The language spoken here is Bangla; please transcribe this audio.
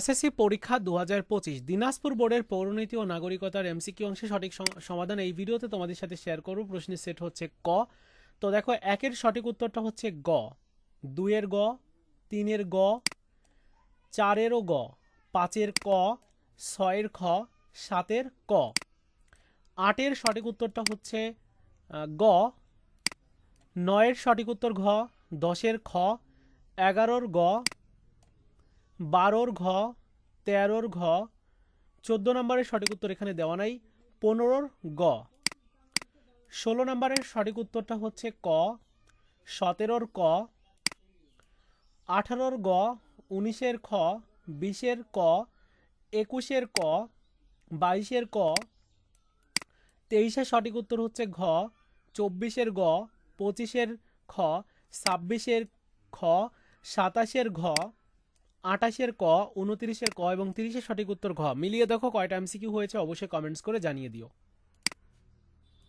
এসএসসি পরীক্ষা দু হাজার পঁচিশ। দিনাজপুর বোর্ডের পৌরনীতি ও নাগরিকতার এমসিকিউ অংশে সঠিক সমাধান এই ভিডিওতে তোমাদের সাথে শেয়ার করব। প্রশ্নের সেট হচ্ছে ক। তো দেখো, একের সঠিক উত্তরটা হচ্ছে গ। দুইয়ের গ, তিনের গ, চারেরও গ, পাঁচের ক, ছয়ের খ, সাতের ক। আটের সঠিক উত্তরটা হচ্ছে গ। নয়ের সঠিক উত্তর ঘ, দশের খ, এগারোর গ বারোর ঘ, তেরোর ঘ, চোদ্দ নম্বরের সঠিক উত্তর এখানে দেওয়া নাই, পনেরোর গ। ষোলো নম্বরের সঠিক উত্তরটা হচ্ছে ক, সতেরোর ক, আঠারোর গ, উনিশের খ, বিশের ক, একুশের ক, বাইশের ক, তেইশের সঠিক উত্তর হচ্ছে ঘ, চব্বিশের গ, পঁচিশের খ, ছাব্বিশের খ, সাতাশের ঘ আটাশের ক উনত্রিশের ক এবং তিরিশের সঠিক উত্তর ঘ। মিলিয়ে দেখো কয়টা এমসিকিউ হয়েছে, অবশ্যই কমেন্টস করে জানিয়ে দিও।